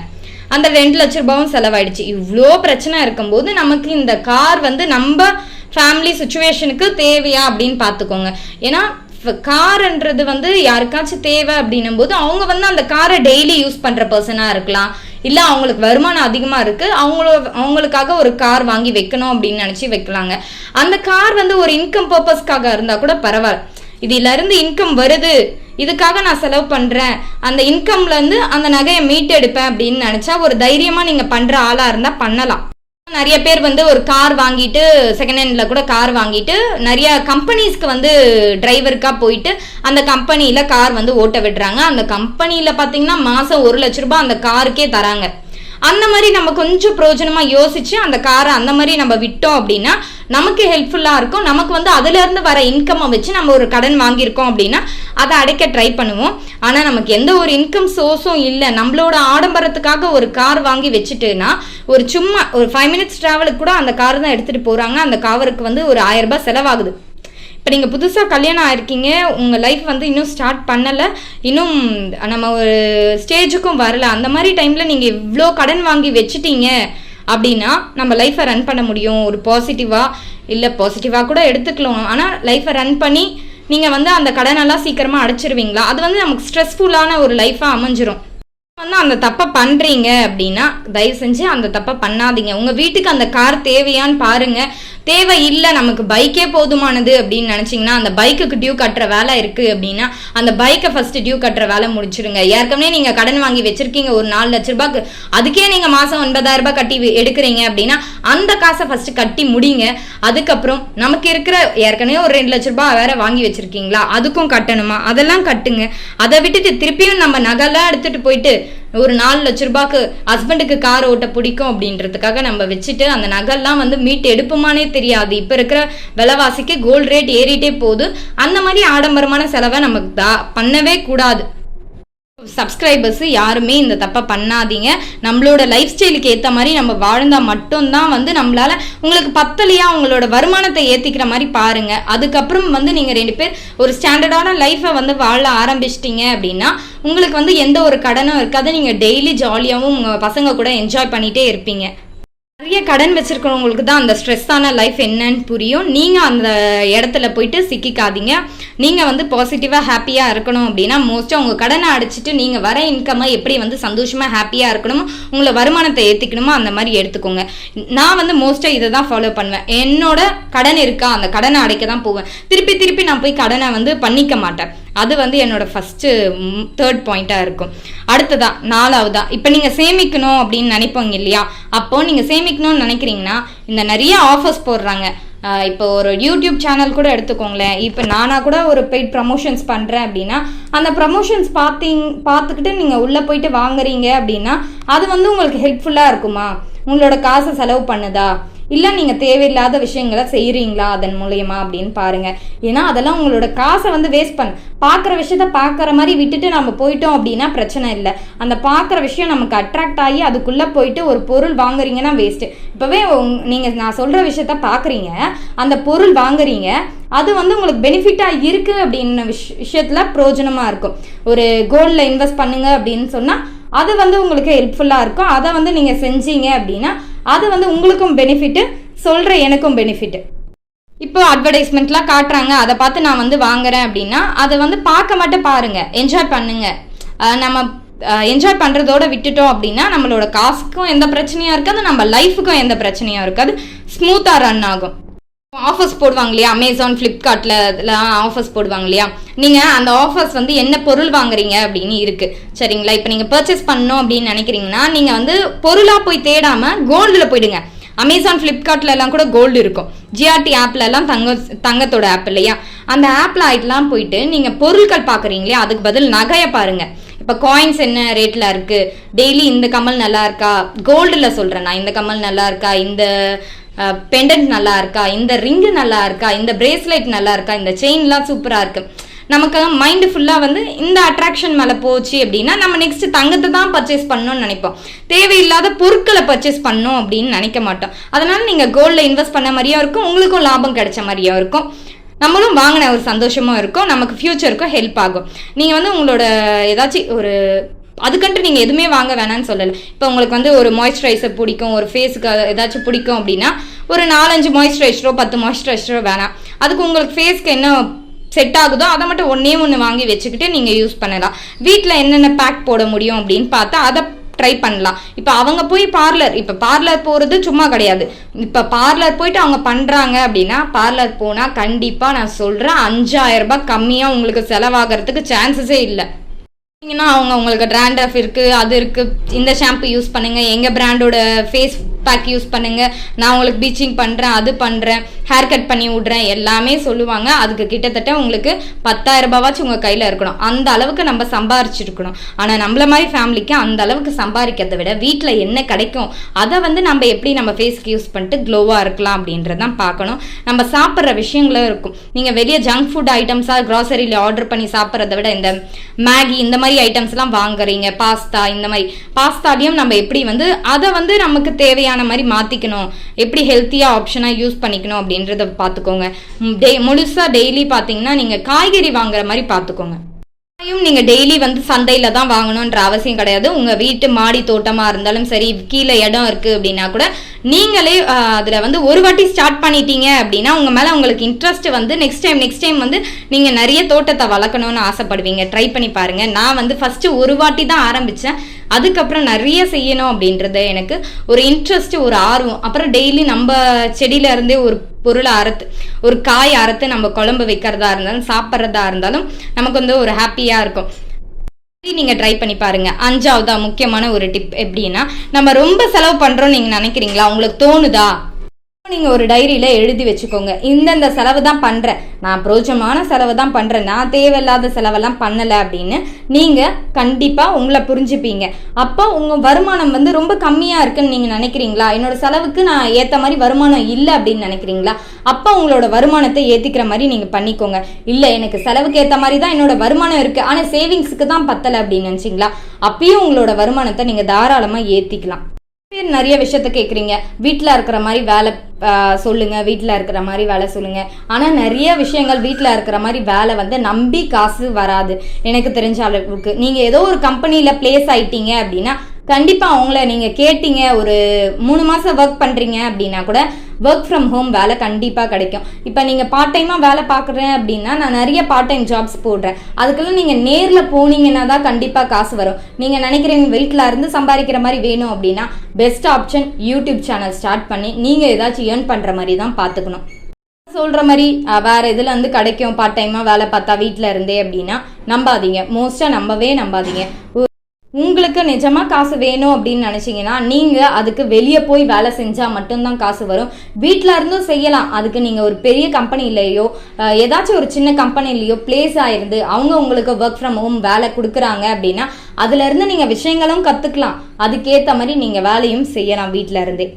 அந்த ரெண்டு லட்ச ரூபாவும் செலவாயிடுச்சு. இவ்வளோ பிரச்சனை இருக்கும்போது நமக்கு இந்த கார் வந்து நம்ம ஃபேமிலி சுச்சுவேஷனுக்கு தேவையா அப்படின்னு பார்த்துக்கோங்க. ஏன்னா கார்ன்றது வந்து யாருக்காச்சும் தேவை அப்படின்னும் போது அவங்க வந்து அந்த காரை டெய்லி யூஸ் பண்ணுற பர்சனாக இருக்கலாம். இல்லை அவங்களுக்கு வருமானம் அதிகமாக இருக்குது அவங்களோ அவங்களுக்காக ஒரு கார் வாங்கி வைக்கணும் அப்படின்னு நினச்சி வைக்கலாங்க. அந்த கார் வந்து ஒரு இன்கம் பர்பஸ்க்காக இருந்தால் கூட பரவாயில்ல. இதுல இருந்து இன்கம் வருது. இதுக்காக நான் செலவு பண்றேன். அந்த இன்கம்ல இருந்து அந்த நகையை மீட்டெடுப்பேன் அப்படின்னு நினைச்சா ஒரு தைரியமா நீங்க பண்ற ஆளா இருந்தா பண்ணலாம். நிறைய பேர் வந்து ஒரு கார் வாங்கிட்டு செகண்ட் ஹேண்ட்ல கூட கார் வாங்கிட்டு நிறைய கம்பெனிஸ்க்கு வந்து டிரைவருக்கா போயிட்டு அந்த கம்பெனியில கார் வந்து ஓட்ட விடுறாங்க. அந்த கம்பெனியில பாத்தீங்கன்னா மாசம் ஒரு லட்ச ரூபாய் அந்த காருக்கே தராங்க. அந்த மாதிரி நம்ம கொஞ்சம் பிரயோஜனமாக யோசிச்சு அந்த காரை அந்த மாதிரி நம்ம விட்டோம் அப்படின்னா நமக்கு ஹெல்ப்ஃபுல்லாக இருக்கும். நமக்கு வந்து அதுலேருந்து வர இன்கம்மை வச்சு நம்ம ஒரு கடன் வாங்கியிருக்கோம் அப்படின்னா அதை அடைக்க ட்ரை பண்ணுவோம். ஆனால் நமக்கு எந்த ஒரு இன்கம் சோர்ஸும் இல்லை. நம்மளோட ஆடம்பரத்துக்காக ஒரு கார் வாங்கி வச்சுட்டுனா ஒரு சும்மா ஒரு ஃபைவ் மினிட்ஸ் ட்ராவலுக்கு கூட அந்த கார் தான் எடுத்துகிட்டு போகிறாங்க அந்த காவருக்கு வந்து ஒரு ஆயிரம் ரூபாய் செலவாகுது. இப்போ நீங்கள் புதுசாக கல்யாணம் ஆயிருக்கீங்க உங்கள் லைஃப் வந்து இன்னும் ஸ்டார்ட் பண்ணலை இன்னும் நம்ம ஒரு ஸ்டேஜுக்கும் வரல. அந்த மாதிரி டைமில் நீங்கள் இவ்வளோ கடன் வாங்கி வச்சுட்டீங்க அப்படின்னா நம்ம லைஃப்பை ரன் பண்ண முடியும். ஒரு பாசிட்டிவாக இல்லை பாசிட்டிவாக கூட எடுத்துக்கலாம். ஆனால் லைஃப்பை ரன் பண்ணி நீங்கள் வந்து அந்த கடனெல்லாம் சீக்கிரமாக அடைச்சிருவீங்களா? அது வந்து நமக்கு ஸ்ட்ரெஸ்ஃபுல்லான ஒரு லைஃபாக அமைஞ்சிரும். வந்து அந்த தப்பை பண்ணுறீங்க அப்படின்னா தயவு செஞ்சு அந்த தப்பை பண்ணாதீங்க. உங்கள் வீட்டுக்கு அந்த கார் தேவையான்னு பாருங்க. தேவை இல்லை நமக்கு பைக்கே போதுமானது அப்படின்னு நினச்சிங்கன்னா அந்த பைக்குக்கு டியூ கட்டுற வேலை இருக்குது அப்படின்னா அந்த பைக்கை ஃபஸ்ட்டு டியூ கட்டுற வேலை முடிச்சிடுங்க ஏற்கனவே நீங்கள் கடன் வாங்கி வச்சுருக்கீங்க ஒரு நாலு லட்ச ரூபாய்க்கு. அதுக்கே நீங்கள் மாதம் ஒன்பதாயிரரூபா கட்டி எடுக்கிறீங்க அப்படின்னா அந்த காசை ஃபஸ்ட்டு கட்டி முடிங்க. அதுக்கப்புறம் நமக்கு இருக்கிற ஏற்கனவே ஒரு ரெண்டு லட்ச ரூபாய் வேற வாங்கி வச்சுருக்கீங்களா? அதுக்கும் கட்டணுமா? அதெல்லாம் கட்டுங்க. அதை விட்டுட்டு திருப்பியும் நம்ம நகைலாம் எடுத்துட்டு போயிட்டு ஒரு நாலு லட்ச ரூபாய்க்கு ஹஸ்பண்டுக்கு கார் ஓட்ட பிடிக்கும் அப்படின்றதுக்காக நம்ம வச்சுட்டு அந்த நகைலாம் வந்து மீட்டு எடுப்போமானே தெரியாது. இப்போ இருக்கிற விலைவாசிக்கு கோல்டு ரேட் ஏறிட்டே போகுது. அந்த மாதிரி ஆடம்பரமான செலவை நமக்கு தா பண்ணவே கூடாது. சப்ஸ்கிரைபர்ஸ் யாருமே இந்த தப்பை பண்ணாதீங்க. நம்மளோட லைஃப் ஸ்டைலுக்கு ஏற்ற மாதிரி நம்ம வாழ்ந்தால் மட்டும்தான் வந்து நம்மளால் உங்களுக்கு பத்தலையா உங்களோட வருமானத்தை ஏற்றிக்கிற மாதிரி பாருங்க. அதுக்கப்புறம் வந்து நீங்கள் ரெண்டு பேர் ஒரு ஸ்டாண்டர்டான லைஃப்பை வந்து வாழ ஆரம்பிச்சிட்டிங்க அப்படின்னா உங்களுக்கு வந்து எந்த ஒரு கடனும் இருக்காது. நீங்கள் டெய்லி ஜாலியாகவும் உங்கள் பசங்க கூட என்ஜாய் பண்ணிகிட்டே இருப்பீங்க. நிறைய கடன் வச்சிருக்கிறவங்களுக்கு தான் அந்த ஸ்ட்ரெஸ்ஸான லைஃப் என்னன்னு புரியும். நீங்கள் அந்த இடத்துல போயிட்டு சிக்கிக்காதீங்க. நீங்கள் வந்து பாசிட்டிவாக ஹாப்பியாக இருக்கணும் அப்படின்னா மோஸ்ட்டாக உங்கள் கடனை அடைச்சிட்டு நீங்கள் வர இன்கம்மை எப்படி வந்து சந்தோஷமாக ஹாப்பியாக இருக்கணுமோ உங்களை வருமானத்தை ஏற்றிக்கணுமோ அந்த மாதிரி எடுத்துக்கோங்க. நான் வந்து மோஸ்ட்டாக இதை தான் ஃபாலோ பண்ணுவேன். என்னோட கடன் இருக்கா அந்த கடனை அடைக்க தான் போவேன். திருப்பி திருப்பி நான் போய் கடனை வந்து பண்ணிக்க மாட்டேன். அது வந்து என்னோட ஃபஸ்ட்டு தேர்ட் பாயிண்ட்டாக இருக்கும். அடுத்ததா நாலாவதா இப்போ நீங்கள் சேமிக்கணும் அப்படின்னு நினைப்போங்க இல்லையா? அப்போது நீங்கள் சேமிக்கணும்னு நினைக்கிறீங்கன்னா இந்த நிறைய ஆஃபர்ஸ் போடுறாங்க. இப்போ ஒரு யூடியூப் சேனல் கூட எடுத்துக்கோங்களேன். இப்போ நானாக கூட ஒரு பெய்ட் ப்ரமோஷன்ஸ் பண்ணுறேன் அப்படின்னா அந்த ப்ரமோஷன்ஸ் பார்த்திங் பார்த்துக்கிட்டு நீங்கள் உள்ளே போயிட்டு வாங்குறீங்க அப்படின்னா அது வந்து உங்களுக்கு ஹெல்ப்ஃபுல்லாக இருக்குமா? உங்களோட காசை செலவு பண்ணுதா? இல்லை நீங்கள் தேவையில்லாத விஷயங்களை செய்கிறீங்களா அதன் மூலயமா அப்படின்னு பாருங்கள் ஏன்னா அதெல்லாம் உங்களோட காசை வந்து வேஸ்ட் பண்ண பார்க்குற விஷயத்த பார்க்குற மாதிரி விட்டுட்டு நம்ம போயிட்டோம் அப்படின்னா பிரச்சனை இல்லை. அந்த பார்க்குற விஷயம் நமக்கு அட்ராக்ட் ஆகி அதுக்குள்ளே போயிட்டு ஒரு பொருள் வாங்குறீங்கன்னா வேஸ்ட்டு இப்போவே நீங்கள் நான் சொல்கிற விஷயத்த பார்க்குறீங்க அந்த பொருள் வாங்குறீங்க அது வந்து உங்களுக்கு பெனிஃபிட்டாக இருக்குது அப்படின்ன விஷ் விஷயத்தில் பிரயோஜனமாக இருக்கும். ஒரு கோல்டில் இன்வெஸ்ட் பண்ணுங்க அப்படின்னு சொன்னால் அது வந்து உங்களுக்கு ஹெல்ப்ஃபுல்லாக இருக்கும். அதை வந்து நீங்கள் செஞ்சீங்க அப்படின்னா அது வந்து உங்களுக்கும் பெனிஃபிட்டு சொல்கிற எனக்கும் பெனிஃபிட்டு இப்போ அட்வர்டைஸ்மெண்ட்லாம் காட்டுறாங்க. அதை பார்த்து நான் வந்து வாங்குறேன் அப்படின்னா அதை வந்து பார்க்க மட்டும் பாருங்கள் என்ஜாய் பண்ணுங்கள் நம்ம என்ஜாய் பண்ணுறதோட விட்டுட்டோம் அப்படின்னா நம்மளோட காசுக்கும் எந்த பிரச்சனையும் இருக்காது நம்ம லைஃபுக்கும் எந்த பிரச்சனையும் இருக்காது. ஸ்மூத்தாக ரன் ஆகும். ஆஃபர்ஸ் போடுவாங்க இல்லையா அமேசான் ஃப்ளிப்கார்ட்டில் இதெல்லாம் ஆஃபர்ஸ் போடுவாங்க இல்லையா நீங்கள் அந்த ஆஃபர்ஸ் வந்து என்ன பொருள் வாங்குறீங்க அப்படின்னு இருக்குது சரிங்களா? இப்போ நீங்கள் பர்ச்சேஸ் பண்ணணும் அப்படின்னு நினைக்கிறீங்கன்னா நீங்கள் வந்து பொருளாக போய் தேடாமல் கோல்டில் போயிடுங்க. அமேசான் ஃப்ளிப்கார்ட்ல எல்லாம் கூட கோல்டு இருக்கும். ஜிஆர்டி ஆப்ல எல்லாம் தங்க தங்கத்தோட ஆப் இல்லையா? அந்த ஆப்ல ஆயிட்டுலாம் போயிட்டு நீங்கள் பொருட்கள் பார்க்குறீங்களே அதுக்கு பதில் நகையை பாருங்க. இப்போ காயின்ஸ் என்ன ரேட்டில் இருக்குது டெய்லி இந்த கமல் நல்லா இருக்கா? கோல்டில் சொல்கிறேன் நான். இந்த கமல் நல்லா இருக்கா? இந்த பெண்டன்ட் நல்லா இருக்கா? இந்த ரிங்கு நல்லா இருக்கா? இந்த பிரேஸ்லெட் நல்லா இருக்கா? இந்த செயின்லாம் சூப்பராக இருக்கு. நமக்கு மைண்டு ஃபுல்லாக வந்து இந்த அட்ராக்ஷன் மேலே போச்சு அப்படின்னா நம்ம நெக்ஸ்ட் தங்கத்தை தான் பர்ச்சேஸ் பண்ணணும்னு நினைப்போம். தேவையில்லாத பொருட்களை பர்ச்சேஸ் பண்ணணும் அப்படின்னு நினைக்க மாட்டோம். அதனால நீங்கள் கோல்டில் இன்வெஸ்ட் பண்ண மாதிரியும் இருக்கும் உங்களுக்கும் லாபம் கிடைச்ச மாதிரியும் இருக்கும். நம்மளும் வாங்கின ஒரு சந்தோஷமும் இருக்கும் நமக்கு ஃப்யூச்சருக்கும் ஹெல்ப் ஆகும். நீங்கள் வந்து உங்களோட ஏதாச்சும் ஒரு அதுக்கன்ட்டு நீங்கள் எதுவுமே வாங்க வேணாம்னு சொல்லலை. இப்போ உங்களுக்கு வந்து ஒரு மாய்ஸ்சரைசர் பிடிக்கும் ஒரு ஃபேஸுக்கு ஏதாச்சும் பிடிக்கும் அப்படின்னா ஒரு நாலஞ்சு மாய்ஸ்சரைசரோ பத்து மாய்ஸ்சரைசரோ வேணாம். அதுக்கு உங்களுக்கு ஃபேஸ்க்கு என்ன செட் ஆகுதோ அதை மட்டும் ஒன்றே ஒன்று வாங்கி வச்சுக்கிட்டு நீங்கள் யூஸ் பண்ணலாம். வீட்டில் என்னென்ன பேக் போட முடியும் அப்படின்னு பார்த்தா அதை ட்ரை பண்ணலாம். இப்போ அவங்க போய் பார்லர் இப்போ பார்லர் போகிறது சும்மா கிடையாது. இப்போ பார்லர் போயிட்டு அவங்க பண்ணுறாங்க அப்படின்னா பார்லர் போனால் கண்டிப்பாக நான் சொல்கிறேன் அஞ்சாயிரம் ரூபாய் கம்மியாக உங்களுக்கு செலவாகிறதுக்கு சான்சஸே இல்லை. பார்த்தீங்கன்னா அவங்க உங்களுக்கு ட்ராண்டஃப் இருக்குது அது இருக்குது இந்த ஷாம்பு யூஸ் பண்ணுங்கள் எங்கள் பிராண்டோட ஃபேஸ் பேக் யூஸ் பண்ணுங்கள் நான் உங்களுக்கு பீச்சிங் பண்ணுறேன் அது பண்ணுறேன் ஹேர் கட் பண்ணி விட்றேன் எல்லாமே சொல்லுவாங்க. அதுக்கு கிட்டத்தட்ட உங்களுக்கு பத்தாயிரம் ரூபாவாச்சும் உங்கள் கையில் இருக்கணும். அந்த அளவுக்கு நம்ம சம்பாரிச்சிருக்கணும். ஆனால் நம்மள மாதிரி ஃபேமிலிக்கு அந்த அளவுக்கு சம்பாதிக்கிறத விட வீட்டில் என்ன கிடைக்கும் அதை வந்து நம்ம எப்படி நம்ம ஃபேஸ்க்கு யூஸ் பண்ணிட்டு க்ளோவாக இருக்கலாம் அப்படின்றதான் பார்க்கணும். நம்ம சாப்பிட்ற விஷயங்களும் இருக்கும். நீங்கள் வெளியே ஜங்க் ஃபுட் ஐட்டம்ஸாக க்ராசரியில் ஆர்டர் பண்ணி சாப்பிட்றத விட இந்த மேகி இந்த மாதிரி ஐட்டம்ஸ்லாம் வாங்குறீங்க பாஸ்தா இந்த மாதிரி. பாஸ்தாலையும் நம்ம எப்படி வந்து அதை வந்து நமக்கு தேவையான மாதிரி மாற்றிக்கணும் எப்படி ஹெல்த்தியாக ஆப்ஷனாக யூஸ் பண்ணிக்கணும் அப்படின்றத பார்த்துக்கோங்க டே முழுசாக டெய்லி பார்த்தீங்கன்னா நீங்கள் காய்கறி வாங்குற மாதிரி பார்த்துக்கோங்க காயும் நீங்கள் டெய்லி வந்து சந்தையில் தான் வாங்கணுன்ற அவசியம் கிடையாது. உங்கள் வீட்டு மாடி தோட்டமாக இருந்தாலும் சரி கீழே இடம் இருக்குது அப்படின்னா கூட நீங்களே அதில் வந்து ஒரு வாட்டி ஸ்டார்ட் பண்ணிட்டீங்க அப்படின்னா உங்கள் மேலே உங்களுக்கு இன்ட்ரெஸ்ட் வந்து நெக்ஸ்ட் டைம் நெக்ஸ்ட் டைம் வந்து நீங்கள் நிறைய தோட்டத்தை வளர்க்கணும்னு ஆசைப்படுவீங்க. ட்ரை பண்ணி பாருங்கள் நான் வந்து ஃபஸ்ட்டு ஒரு வாட்டி தான் ஆரம்பித்தேன் அதுக்கப்புறம் நிறைய செய்யணும் அப்படின்றது எனக்கு ஒரு இன்ட்ரெஸ்ட் ஒரு ஆர்வம். அப்புறம் டெய்லி நம்ம செடியில இருந்தே ஒரு பொருளை அறுத்து ஒரு காய் அறுத்து நம்ம குழம்பு வைக்கிறதா இருந்தாலும் சாப்பிட்றதா இருந்தாலும் நமக்கு வந்து ஒரு ஹாப்பியாக இருக்கும். நீங்க ட்ரை பண்ணி பாருங்க. அஞ்சாவதா முக்கியமான ஒரு டிப் எப்படின்னா நம்ம ரொம்ப செலவு பண்றோம் நீங்க நினைக்கிறீங்களா? உங்களுக்கு தோணுதா? நீங்கள் ஒரு டைரியில் எழுதி வச்சுக்கோங்க. இந்தந்த செலவு தான் பண்றேன். நான் பிரோஜமான செலவு தான் பண்றேன். நான் தேவையில்லாத செலவெல்லாம் பண்ணலை அப்படின்னு நீங்கள் கண்டிப்பாக உங்களை புரிஞ்சுப்பீங்க. அப்போ உங்கள் வருமானம் வந்து ரொம்ப கம்மியாக இருக்குன்னு நீங்கள் நினைக்கிறீங்களா? என்னோட செலவுக்கு நான் ஏற்ற மாதிரி வருமானம் இல்லை அப்படின்னு நினைக்கிறீங்களா? அப்போ உங்களோட வருமானத்தை ஏற்றிக்கிற மாதிரி நீங்கள் பண்ணிக்கோங்க. இல்லை எனக்கு செலவுக்கு ஏற்ற மாதிரி தான் என்னோட வருமானம் இருக்குது ஆனால் சேவிங்ஸுக்கு தான் பத்தலை அப்படின்னு நினச்சிங்களா? அப்பயும் உங்களோட வருமானத்தை நீங்கள் தாராளமாக ஏற்றிக்கலாம் பேர் நிறைய விஷயத்த கேட்குறீங்க வீட்டில் இருக்கிற மாதிரி வேலை சொல்லுங்க. வீட்டில் இருக்கிற மாதிரி வேலை சொல்லுங்க. ஆனால் நிறைய விஷயங்கள் வீட்டில் இருக்கிற மாதிரி வேலை வந்து நம்பி காசு வராது. எனக்கு தெரிஞ்ச அளவுக்கு. நீங்கள் ஏதோ ஒரு கம்பெனியில் பிளேஸ் ஆயிட்டீங்க அப்படின்னா கண்டிப்பாக அவங்கள நீங்கள் கேட்டீங்க ஒரு மூணு மாதம் ஒர்க் பண்ணுறீங்க அப்படின்னா கூட ஒர்க் ஃப்ரம் ஹோம் வேலை கண்டிப்பாக கிடைக்கும். இப்போ நீங்கள் பார்ட் டைமாக வேலை பார்க்குறேன் அப்படின்னா நான் நிறைய பார்ட் டைம் ஜாப்ஸ் போடுறேன். அதுக்கெல்லாம் நீங்கள் நேரில் போனீங்கன்னா தான் கண்டிப்பாக காசு வரும். நீங்கள் நினைக்கிறீங்க வீட்டில் இருந்து சம்பாதிக்கிற மாதிரி வேணும் அப்படின்னா best option YouTube channel start பண்ணி நீங்கள் ஏதாச்சும் ஏர்ன் பண்ணுற மாதிரி தான் பார்த்துக்கணும் சொல்கிற மாதிரி வேறு வேற இதில் வந்து கிடைக்கும்? பார்ட் டைமாக வேலை பார்த்தா வீட்டில் இருந்தே அப்படின்னா நம்பாதீங்க. மோஸ்ட்டாக நம்பவே நம்பாதீங்க. உங்களுக்கு நிஜமா காசு வேணும் அப்படின்னு நினைச்சீங்கன்னா நீங்க அதுக்கு வெளியே போய் வேலை செஞ்சா மட்டும்தான் காசு வரும். வீட்டில் இருந்தும் செய்யலாம். அதுக்கு நீங்க ஒரு பெரிய கம்பெனிலேயோ ஏதாச்சும் ஒரு சின்ன கம்பெனிலேயோ பிளேஸ் ஆயிருந்து அவங்க உங்களுக்கு ஒர்க் ஃப்ரம் ஹோம் வேலை கொடுக்குறாங்க அப்படின்னா அதுல இருந்து நீங்க விஷயங்களும் கத்துக்கலாம். அதுக்கேத்த மாதிரி நீங்க வேலையும் செய்யலாம் வீட்டில் இருந்தே.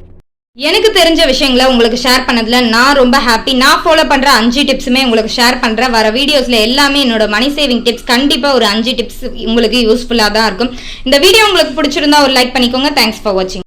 எனக்கு தெரிஞ்ச விஷயங்களை உங்களுக்கு ஷேர் பண்ணதில் நான் ரொம்ப ஹாப்பி நான் ஃபாலோ பண்ணுற அஞ்சு டிப்ஸுமே உங்களுக்கு ஷேர் பண்ணுறேன் வர வீடியோஸில் எல்லாமே என்னோட மணி சேவிங் டிப்ஸ் கண்டிப்பாக ஒரு அஞ்சு டிப்ஸ் உங்களுக்கு யூஸ்ஃபுல்லாக தான் இருக்கும். இந்த வீடியோ உங்களுக்கு பிடிச்சிருந்தா ஒரு லைக் பண்ணிக்கோங்க. தேங்க்ஸ் ஃபார் வாட்சிங்